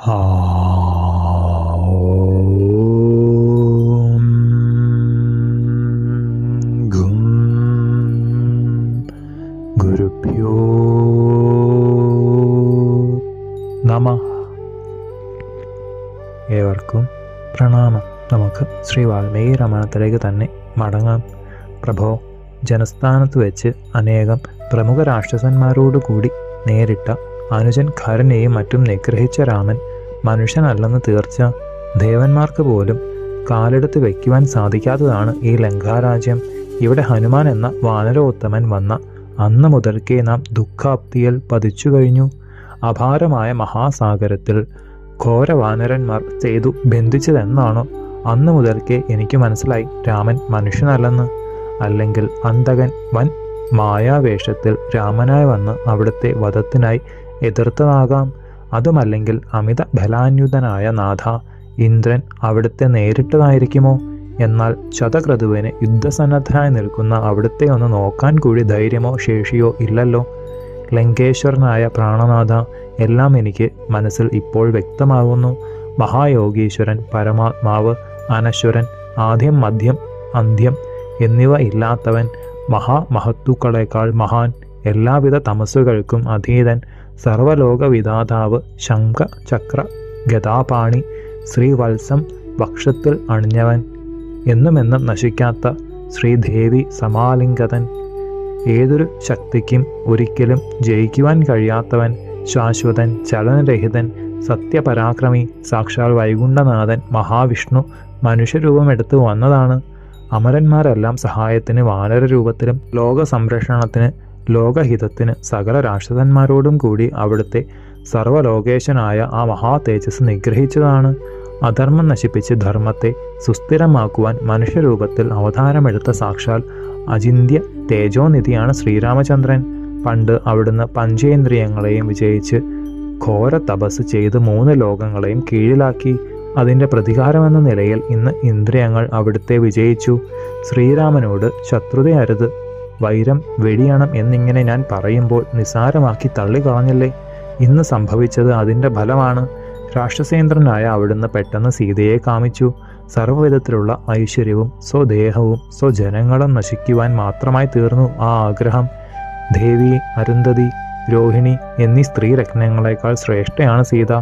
ॐ ഗും ഏവർക്കും പ്രണാമം. നമുക്ക് ശ്രീ വാൽമീകി രമണത്തിലേക്ക് തന്നെ മടങ്ങാം. പ്രഭോ ജനസ്ഥാനത്ത് വെച്ച് അനേകം പ്രമുഖ രാക്ഷസന്മാരോടുകൂടി നേരിട്ട അനുജൻ ഖരനെയും മറ്റും നിഗ്രഹിച്ച രാമൻ മനുഷ്യനല്ലെന്ന് തീർച്ച ദേവന്മാർക്ക് പോലും കാലെടുത്ത് വയ്ക്കുവാൻ സാധിക്കാത്തതാണ് ഈ ലങ്കാരാജ്യം. ഇവിടെ ഹനുമാൻ എന്ന വാനരോത്തമൻ വന്ന അന്ന് മുതൽക്കേ നാം ദുഃഖാപ്തിയിൽ പതിച്ചു കഴിഞ്ഞു. അപാരമായ മഹാസാഗരത്തിൽ ഘോരവാനരന്മാർ ചെയ്തു ബന്ധിച്ചതെന്നാണോ അന്ന് മുതൽക്കേ എനിക്ക് മനസ്സിലായി. രാമൻ മനുഷ്യനല്ലെന്ന്. അല്ലെങ്കിൽ അന്തകൻ വൻ മായാവേഷത്തിൽ രാമനായി വന്ന് അവിടുത്തെ വധത്തിനായി എതിർത്തതാകാം. അതുമല്ലെങ്കിൽ അമിത ബലാന്യുതനായ നാഥ ഇന്ദ്രൻ അവിടുത്തെ നേരിട്ടതായിരിക്കുമോ? എന്നാൽ ശതക്രതുവിന് യുദ്ധസന്നദ്ധനായി നിൽക്കുന്ന അവിടുത്തെ ഒന്ന് നോക്കാൻ കൂടി ധൈര്യമോ ശേഷിയോ ഇല്ലല്ലോ. ലങ്കേശ്വരനായ പ്രാണനാഥ എല്ലാം എനിക്ക് മനസ്സിൽ ഇപ്പോൾ വ്യക്തമാകുന്നു മഹായോഗീശ്വരൻ പരമാത്മാവ് അനശ്വരൻ ആദ്യം മധ്യം അന്ത്യം എന്നിവ ഇല്ലാത്തവൻ മഹാമഹത്തുക്കളേക്കാൾ മഹാൻ എല്ലാവിധ തമസ്സുകൾക്കും അധീതൻ സർവലോകവിധാതാവ് ശംഖ ചക്ര ഗതാപാണി ശ്രീവത്സം വക്ഷത്തിൽ അണിഞ്ഞവൻ എന്നുമെന്നും നശിക്കാത്ത ശ്രീദേവി സമാലിംഗതൻ. ഏതൊരു ശക്തിക്കും ഒരിക്കലും ജയിക്കുവാൻ കഴിയാത്തവൻ ശാശ്വതൻ ചലനരഹിതൻ സത്യപരാക്രമി സാക്ഷാൽ വൈകുണ്ഠനാഥൻ മഹാവിഷ്ണു മനുഷ്യരൂപമെടുത്തു വന്നതാണ്. അമരന്മാരെല്ലാം സഹായത്തിന് വാനര രൂപത്തിലും ലോക സംരക്ഷണത്തിന് ലോകഹിതത്തിന് സകല രാക്ഷസന്മാരോടും കൂടി അവിടുത്തെ സർവലോകേശനായ ആ മഹാ തേജസ് നിഗ്രഹിച്ചതാണ്. അധർമ്മം നശിപ്പിച്ച് ധർമ്മത്തെ സുസ്ഥിരമാക്കുവാൻ മനുഷ്യരൂപത്തിൽ അവതാരമെടുത്ത സാക്ഷാൽ അചിന്യ തേജോനിധിയാണ് ശ്രീരാമചന്ദ്രൻ. പണ്ട് അവിടുന്ന് പഞ്ചേന്ദ്രിയങ്ങളെയും വിജയിച്ച് ഘോര തപസ് ചെയ്ത് മൂന്ന് ലോകങ്ങളെയും കീഴിലാക്കി. അതിന്റെ പ്രതികാരമെന്ന നിലയിൽ ഇന്ന് ഇന്ദ്രിയങ്ങൾ അവിടുത്തെ വിജയിച്ചു. ശ്രീരാമനോട് ശത്രുതയരുത്. വൈരം വെടിയണം എന്നിങ്ങനെ ഞാൻ പറയുമ്പോൾ നിസാരമാക്കി തള്ളിക്കളഞ്ഞില്ലേ? ഇന്ന് സംഭവിച്ചത് അതിന്റെ ഫലമാണ്. രാക്ഷസേന്ദ്രനായ അവിടുന്ന് പെട്ടെന്ന് സീതയെ കാമിച്ചു. സർവവിധത്തിലുള്ള ഐശ്വര്യവും സ്വദേഹവും സ്വജനങ്ങളും നശിക്കുവാൻ മാത്രമായി തീർന്നു ആ ആഗ്രഹം. ദേവി അരുന്ധതി രോഹിണി എന്നീ സ്ത്രീ രത്നങ്ങളെക്കാൾ ശ്രേഷ്ഠയാണ് സീത.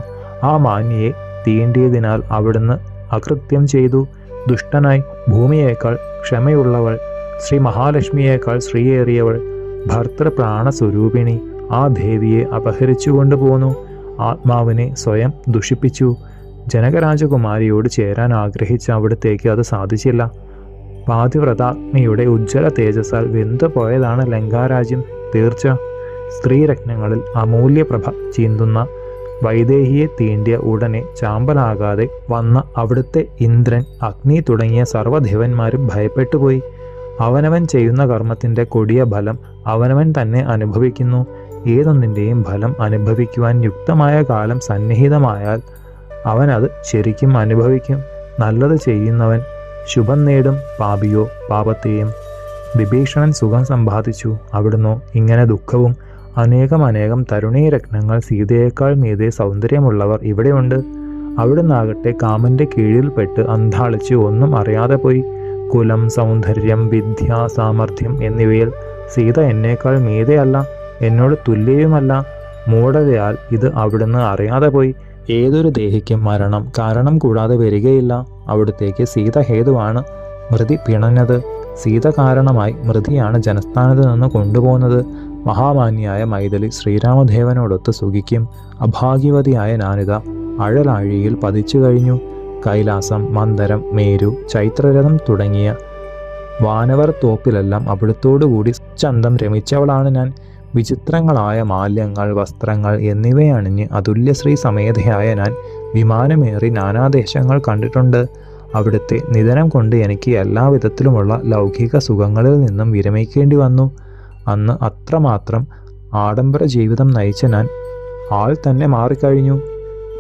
ആ മാന്യയെ തീണ്ടിയതിനാൽ അവിടുന്ന് അകൃത്യം ചെയ്തു. ദുഷ്ടനായി ഭൂമിയേക്കാൾ ക്ഷമയുള്ളവൾ ശ്രീ മഹാലക്ഷ്മിയേക്കാൾ ശ്രീയേറിയവൾ ഭർത്തൃപ്രാണസ്വരൂപിണി ആ ദേവിയെ അപഹരിച്ചു കൊണ്ടുപോന്നു. ആത്മാവിനെ സ്വയം ദുഷിപ്പിച്ചു. ജനകരാജകുമാരിയോട് ചേരാൻ ആഗ്രഹിച്ച അവിടത്തേക്ക് അത് സാധിച്ചില്ല. പാതിവ്രതാഗ്നിയുടെ ഉജ്ജ്വല തേജസ്സാൽ വെന്തുപോയതാണ് ലങ്കാരാജ്യം. തീർച്ച. സ്ത്രീരത്നങ്ങളിൽ അമൂല്യപ്രഭ ചീന്തുന്ന വൈദേഹിയെ തീണ്ടിയ ഉടനെ ചാമ്പലാകാതെ വന്ന അവിടുത്തെ ഇന്ദ്രൻ അഗ്നി തുടങ്ങിയ സർവദേവന്മാരും ഭയപ്പെട്ടുപോയി. അവനവൻ ചെയ്യുന്ന കർമ്മത്തിന്റെ കൊടിയ ഫലം അവനവൻ തന്നെ അനുഭവിക്കുന്നു. ഏതൊന്നിന്റെയും ഫലം അനുഭവിക്കുവാൻ യുക്തമായ കാലം സന്നിഹിതമായാൽ അവൻ അത് ശരിക്കും അനുഭവിക്കും. നല്ലത് ചെയ്യുന്നവൻ ശുഭം നേടും പാപിയോ പാപത്തെയും. വിഭീഷണൻ സുഖം സമ്പാദിച്ചു. അവിടുന്നോ ഇങ്ങനെ ദുഃഖവും അനേകം അനേകം തരുണീരത്നങ്ങൾ സീതയേക്കാൾ മീതെ സൗന്ദര്യമുള്ളവർ ഇവിടെയുണ്ട്. അവിടുന്നാകട്ടെ കാമന്റെ കീഴിൽപ്പെട്ട് അന്താളിച്ച് ഒന്നും അറിയാതെ പോയി. കുലം സൗന്ദര്യം വിദ്യ സാമർഥ്യം എന്നിവയിൽ സീത എന്നേക്കാൾ മീതയല്ല എന്നോട് തുല്യയുമല്ല. മൂടതയാൽ ഇത് അവിടുന്ന് അറിയാതെ പോയി. ഏതൊരു ദേഹിക്കും മരണം കാരണം കൂടാതെ വരികയില്ല. അവിടുത്തേക്ക് സീത ഹേതുവാണ് മൃതി പിണഞ്ഞത്. സീത കാരണമായി മൃതിയാണ് ജനസ്ഥാനത്ത് നിന്ന് കൊണ്ടുപോകുന്നത്. മഹാമാന്യായ മൈഥിലി ശ്രീരാമദേവനോടൊത്ത് സുഖിക്കും. അഭാഗ്യവതിയായ നാനിത അഴലാഴിയിൽ പതിച്ചു കഴിഞ്ഞു. കൈലാസം മന്ദരം മേരു ചൈത്രരഥം തുടങ്ങിയ വാനവർ തോപ്പിലെല്ലാം അവിടുത്തോടുകൂടി ചന്തം രമിച്ചവളാണ് ഞാൻ. വിചിത്രങ്ങളായ മാല്യങ്ങൾ വസ്ത്രങ്ങൾ എന്നിവയണിഞ്ഞ് അതുല്യശ്രീ സമേതയായ ഞാൻ വിമാനമേറി നാനാദേശങ്ങൾ കണ്ടിട്ടുണ്ട്. അവിടുത്തെ നിധനം കൊണ്ട് എനിക്ക് എല്ലാവിധത്തിലുമുള്ള ലൗകിക സുഖങ്ങളിൽ നിന്നും വിരമിക്കേണ്ടി വന്നു. അന്ന് അത്രമാത്രം ആഡംബര ജീവിതം നയിച്ച ഞാൻ ആൾ തന്നെ മാറിക്കഴിഞ്ഞു.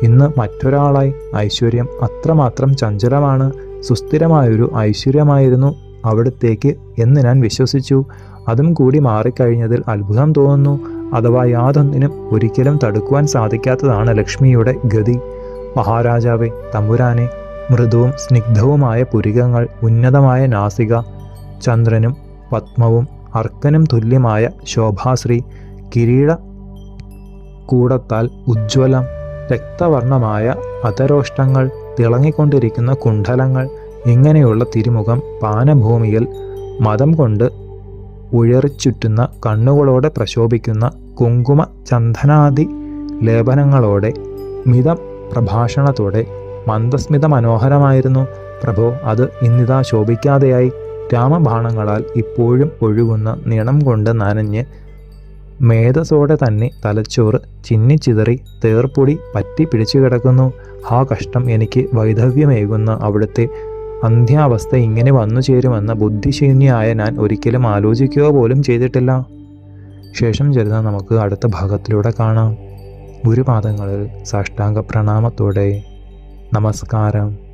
ഇന്ന് മറ്റൊരാളായി ഐശ്വര്യം അത്രമാത്രം ചഞ്ചലമാണ് സുസ്ഥിരമായൊരു ഐശ്വര്യമായിരുന്നു അവിടത്തേക്ക് എന്ന് ഞാൻ വിശ്വസിച്ചു. അതും കൂടി മാറിക്കഴിഞ്ഞതിൽ അത്ഭുതം തോന്നുന്നു. അഥവാ യാതൊന്നിനും ഒരിക്കലും തടുക്കുവാൻ സാധിക്കാത്തതാണ് ലക്ഷ്മിയുടെ ഗതി. മഹാരാജാവെ തമ്പുരാനെ മൃദുവും സ്നിഗ്ധവുമായ പുരികങ്ങൾ ഉന്നതമായ നാസിക ചന്ദ്രനും പത്മവും അർക്കനും തുല്യമായ ശോഭാശ്രീ കിരീട കൂടത്താൽ ഉജ്ജ്വലം രക്തവർണമായ അധരോഷ്ടങ്ങൾ തിളങ്ങിക്കൊണ്ടിരിക്കുന്ന കുണ്ഡലങ്ങൾ ഇങ്ങനെയുള്ള തിരുമുഖം പാനഭൂമിയിൽ മതം കൊണ്ട് ഉയറിച്ചുറ്റുന്ന കണ്ണുകളോടെ പ്രശോഭിക്കുന്ന കുങ്കുമ ചന്ദനാദി ലേപനങ്ങളോടെ മിത പ്രഭാഷണത്തോടെ മന്ദസ്മിത മനോഹരമായിരുന്നു. പ്രഭോ അത് ഇന്നിതാ ശോഭിക്കാതെയായി. രാമബാണങ്ങളാൽ ഇപ്പോഴും ഒഴുകുന്ന നിണം കൊണ്ട് നനഞ്ഞ് മേധസോടെ തന്നെ തലച്ചോറ് ചിന്നിച്ചിതറി തേർപ്പൊടി പറ്റി പിടിച്ചു കിടക്കുന്നു. ആ കഷ്ടം എനിക്ക് വൈധവ്യമേകുന്ന അവിടുത്തെ അന്ത്യാവസ്ഥ ഇങ്ങനെ വന്നു ചേരുമെന്ന ബുദ്ധിശൂന്യായ ഞാൻ ഒരിക്കലും ആലോചിക്കുക പോലും ചെയ്തിട്ടില്ല. ശേഷം ചരിതം നമുക്ക് അടുത്ത ഭാഗത്തിലൂടെ കാണാം. ഗുരുപാദങ്ങളിൽ സാഷ്ടാംഗ പ്രണാമത്തോടെ നമസ്കാരം.